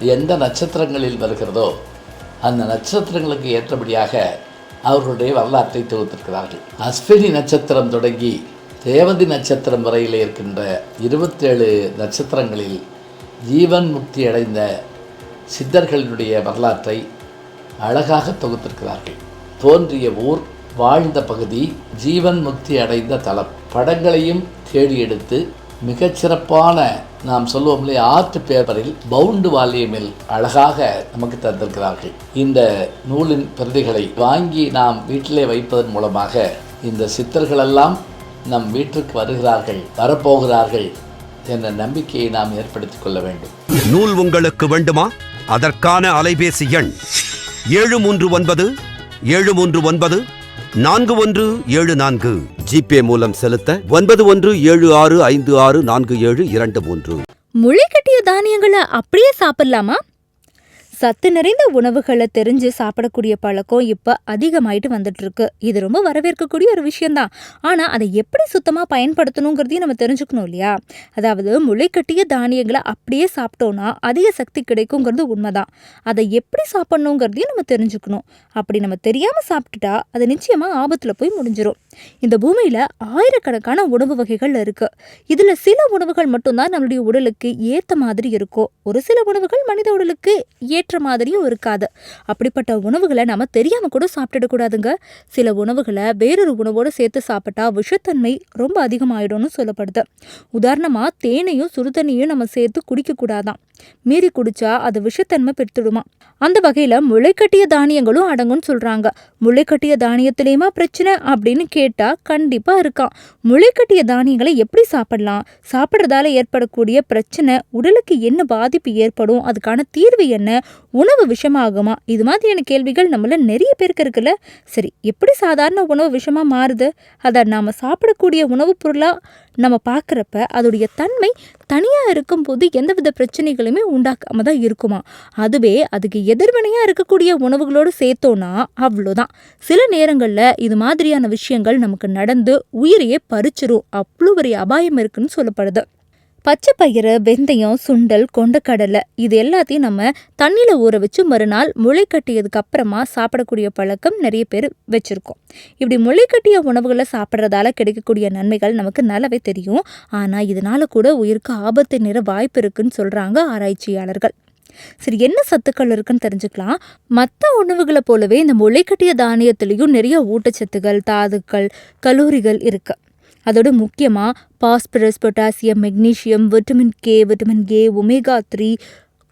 எந்த நட்சத்திரங்களில் வருகிறதோ அந்த நட்சத்திரங்களுக்கு ஏற்றபடியாக அவர்களுடைய வரலாற்றை தொகுத்திருக்கிறார்கள். அஸ்வினி நட்சத்திரம் தொடங்கி தேவதி நட்சத்திரம் வரையில் இருக்கின்ற இருபத்தேழு நட்சத்திரங்களில் ஜீவன் முக்தி அடைந்த சித்தர்களினுடைய வரலாற்றை அழகாக தொகுத்திருக்கிறார்கள். தோன்றிய ஊர் வாழ்ந்த பகுதி ஜீவன் முக்தி அடைந்த தலம். படங்களையும் தேடி எடுத்து மிகச்சிறப்பான நாம் சொல்லுவோம் இல்லையா ஆர்ட் பேப்பரில் பவுண்டு வால்யூமில் அழகாக நமக்கு தந்திருக்கிறார்கள். இந்த நூலின் பிரதிகளை வாங்கி நாம் வீட்டிலே வைப்பதன் மூலமாக இந்த சித்தர்களெல்லாம் நம் வீட்டிற்கு வருகிறார்கள் வரப்போகிறார்கள் என்ற நம்பிக்கையை நாம் ஏற்படுத்திக் கொள்ள வேண்டும். நூல் உங்களுக்கு வேண்டுமா? அதற்கான அலைபேசி எண் ஏழு மூன்று ஒன்பது ஏழு மூன்று ஒன்பது நான்கு ஒன்று ஏழு நான்கு. ஜிபே மூலம் செலுத்த ஒன்பது ஒன்று ஏழு ஆறு ஐந்து ஆறு நான்கு ஏழு இரண்டு மூன்று. முளைக்கட்டிய தானியங்களை அப்படியே சாப்பிடலாமா? சத்து நிறைந்த உணவுகளை தெரிஞ்சு சாப்பிடக்கூடிய பழக்கம் இப்போ அதிகமாயிட்டு வந்துட்டு இருக்கு இது ரொம்ப வரவேற்கக்கூடிய ஒரு விஷயம்தான். ஆனால் அதை எப்படி சுத்தமாக பயன்படுத்தணுங்கிறதையும் நம்ம தெரிஞ்சுக்கணும் இல்லையா? அதாவது முளைக்கட்டிய தானியங்களை அப்படியே சாப்பிட்டோன்னா அதிக சக்தி கிடைக்குங்கிறது உண்மைதான். அதை எப்படி சாப்பிடணுங்கிறதையும் நம்ம தெரிஞ்சுக்கணும். அப்படி நம்ம தெரியாமல் சாப்பிட்டுட்டா அது நிச்சயமாக ஆபத்தில் போய் முடிஞ்சிடும் இந்த பூமியில் ஆயிரக்கணக்கான உணவு வகைகள் இருக்கு. இதில் சில உணவுகள் மட்டும்தான் நம்மளுடைய உடலுக்கு ஏற்ற மாதிரி இருக்கும் ஒரு சில உணவுகள் மனித உடலுக்கு ஏற்ற மாதிரியும் இருக்காது. அப்படிப்பட்ட உணவுகளை நம்ம தெரியாம கூட சாப்பிட்டுடக்கூடாதுங்க சில உணவுகளை வேறொரு உணவோடு சேர்த்து சாப்பிட்டா விஷத்தன்மை ரொம்ப அதிகமாயிடும்னு சொல்லப்படுது. உதாரணமாக தேனையும் சுடுதண்ணியும் நம்ம சேர்த்து குடிக்கக்கூடாதான் மீறி குடிச்சா அது விஷத்தன்மை பெற்றுடுமா அந்த வகையில முளைக்கட்டிய தானியங்களும் அடங்கும்னு சொல்றாங்க. முளைக்கட்டிய தானியத்திலேயுமா பிரச்சனை அப்படின்னு கேட்டா கண்டிப்பா இருக்கான் முளைக்கட்டிய தானியங்களை எப்படி சாப்பிடலாம்? சாப்பிட்றதால ஏற்படக்கூடிய பிரச்சனை உடலுக்கு என்ன பாதிப்பு ஏற்படும்? அதுக்கான தீர்வு என்ன? உணவு விஷமாகுமா? இது மாதிரியான கேள்விகள் நம்மள நிறைய பேருக்கு இருக்குல்ல. சரி எப்படி சாதாரண உணவு விஷமா மாறுது? அதை நாம சாப்பிடக்கூடிய உணவுப் பொருளா நம்ம பார்க்குறப்ப அதோடைய தன்மை தனியாக இருக்கும்போது எந்தவித பிரச்சனைகளுமே உண்டாக்காமல் தான் இருக்குமா? அதுவே அதுக்கு எதிர்வினையாக இருக்கக்கூடிய உணவுகளோடு சேர்த்தோன்னா அவ்வளோதான். சில நேரங்களில் இது மாதிரியான விஷயங்கள் நமக்கு நடந்து உயிரையே பறிச்சிரும். அவ்வளோ பெரிய அபாயம் இருக்குன்னு சொல்லப்படுது. பச்சை பயிறு வெந்தயம் சுண்டல் கொண்டக்கடலை இது எல்லாத்தையும் நம்ம தண்ணியில் ஊற வச்சு மறுநாள் முளை கட்டியதுக்கு அப்புறமா சாப்பிடக்கூடிய பழக்கம் நிறைய பேர் வச்சுருக்கோம். இப்படி முளை கட்டிய உணவுகளை சாப்பிட்றதால கிடைக்கக்கூடிய நன்மைகள் நமக்கு நல்லாவே தெரியும். ஆனால் இதனால் கூட உயிருக்கு ஆபத்து நிற வாய்ப்பு இருக்குன்னு சொல்கிறாங்க ஆராய்ச்சியாளர்கள். சரி என்ன சத்துக்கள் இருக்குன்னு தெரிஞ்சுக்கலாம். மற்ற உணவுகளை போலவே இந்த முளைக்கட்டிய தானியத்துலேயும் நிறைய ஊட்டச்சத்துக்கள் தாதுக்கள் கலோரிகள் இருக்குது அதோட முக்கியமாக phosphorus potassium magnesium vitamin K vitamin A omega three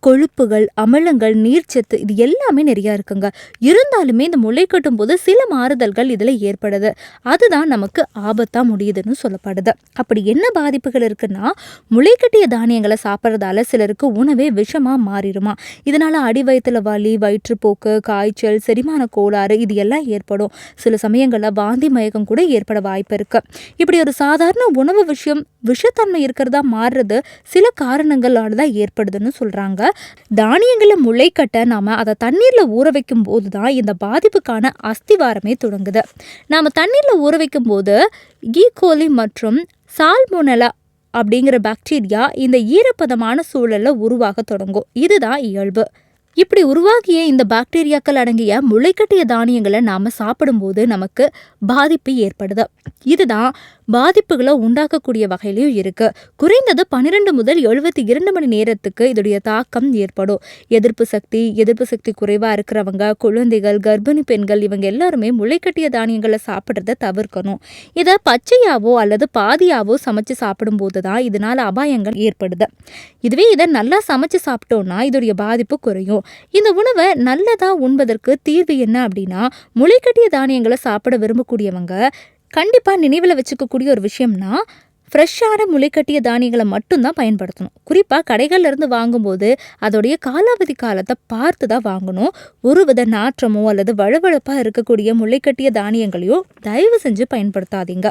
கொழுப்புகள் அமிலங்கள் நீர்ச்சத்து இது எல்லாமே நிறையா இருக்குங்க. இருந்தாலுமே இந்த முளை கட்டும் போது சில மாறுதல்கள் இதில் ஏற்படுது. அதுதான் நமக்கு ஆபத்தாக முடியுதுன்னு சொல்லப்படுது. அப்படி என்ன பாதிப்புகள் இருக்குன்னா முளைக்கட்டிய தானியங்களை சாப்பிட்றதால சிலருக்கு உணவே விஷமாக மாறிடுமா? இதனால் அடி வயிற்றுல வலி வயிற்றுப்போக்கு காய்ச்சல் செரிமான கோளாறு இது எல்லாம் ஏற்படும். சில சமயங்களில் வாந்தி மயக்கம் கூட ஏற்பட வாய்ப்பு இருக்குது இப்படி ஒரு சாதாரண உணவு விஷயம் விஷத்தன்மை இருக்கிறதா மாறுறது சில காரணங்களால தான் ஏற்படுதுன்னு சொல்கிறாங்க தானியங்களை முளைக்கட்ட நாம் அதை தண்ணீரில் ஊற வைக்கும் போது தான் இந்த பாதிப்புக்கான அஸ்திவாரமே தொடங்குது. நாம் தண்ணீரில் ஊற வைக்கும் போது ஈகோலி மற்றும் சால்மோனலா அப்படிங்கிற பாக்டீரியா இந்த ஈரப்பதமான சூழலில் உருவாக தொடங்கும். இதுதான் இயல்பு. இப்படி உருவாகிய இந்த பாக்டீரியாக்கள் அடங்கிய முளைக்கட்டிய தானியங்களை நாம் சாப்பிடும்போது நமக்கு பாதிப்பு ஏற்படுது. இதுதான் பாதிப்புகளை உண்டாக்கக்கூடிய வகையிலையும் இருக்குது குறைந்தது பன்னிரெண்டு முதல் எழுபத்தி இரண்டு மணி நேரத்துக்கு இதோடைய தாக்கம் ஏற்படும். எதிர்ப்பு சக்தி எதிர்ப்பு சக்தி குறைவாக இருக்கிறவங்க குழந்தைகள் கர்ப்பிணி பெண்கள் இவங்க எல்லாருமே முளைக்கட்டிய தானியங்களை சாப்பிட்றத தவிர்க்கணும். இதை பச்சையாவோ அல்லது பாதியாவோ சமைச்சு சாப்பிடும்போது தான் இதனால் அபாயங்கள் ஏற்படுது. இதுவே இதை நல்லா சமைச்சு சாப்பிட்டோம்னா இதோடைய பாதிப்பு குறையும். இந்த உணவை நல்லதாக உண்பதற்கு தீர்வு என்ன அப்படின்னா முளைக்கட்டிய தானியங்களை சாப்பிட விரும்பக்கூடியவங்க கண்டிப்பாக நினைவில் வச்சுக்கக்கூடிய ஒரு விஷயம்னா ஃப்ரெஷ்ஷான முளைக்கட்டிய தானியங்களை மட்டும்தான் பயன்படுத்தணும். குறிப்பாக கடைகள்லேருந்து வாங்கும்போது அதோடைய காலாவதி காலத்தை பார்த்து தான் வாங்கணும். ஒரு வித நாற்றமோ அல்லது வழவழப்பாக இருக்கக்கூடிய முளைக்கட்டிய தானியங்களையோ தயவு செஞ்சு பயன்படுத்தாதீங்க.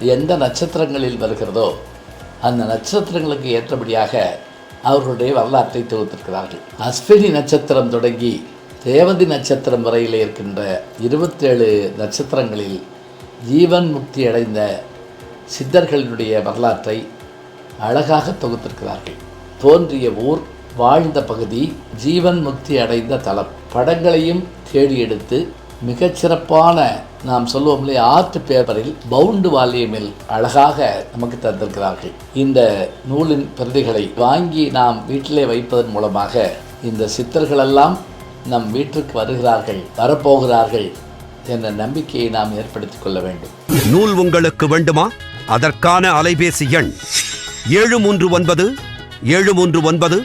எந்த நட்சத்திரங்களில் வருகிறதோ அந்த நட்சத்திரங்களுக்கு ஏற்றபடியாக அவர்களுடைய வரலாற்றை தொகுத்திருக்கிறார்கள். அஸ்வினி நட்சத்திரம் தொடங்கி தேவதி நட்சத்திரம் வரையில் இருக்கின்ற இருபத்தேழு நட்சத்திரங்களில் ஜீவன் முக்தி அடைந்த சித்தர்களினுடைய வரலாற்றை அழகாக தொகுத்திருக்கிறார்கள். தோன்றிய ஊர் வாழ்ந்த பகுதி ஜீவன் முக்தி அடைந்த தலம். படங்களையும் தேடி எடுத்து மிகச்சிறப்பான நாம் சொல்லுவோம் இல்லையா ஆர்ட் பேப்பரில் பவுண்டு வால்யூமில் அழகாக நமக்கு தந்திருக்கிறார்கள். இந்த நூலின் பிரதிகளை வாங்கி நாம் வீட்டிலே வைப்பதன் மூலமாக இந்த சித்தர்களெல்லாம் நம் வீட்டிற்கு வருகிறார்கள் வரப்போகிறார்கள் என்ற நம்பிக்கையை நாம் ஏற்படுத்திக் கொள்ள வேண்டும். நூல் உங்களுக்கு வேண்டுமா? அதற்கான அலைபேசி எண் ஏழு மூன்று ஒன்பது ஏழு மூன்று ஒன்பது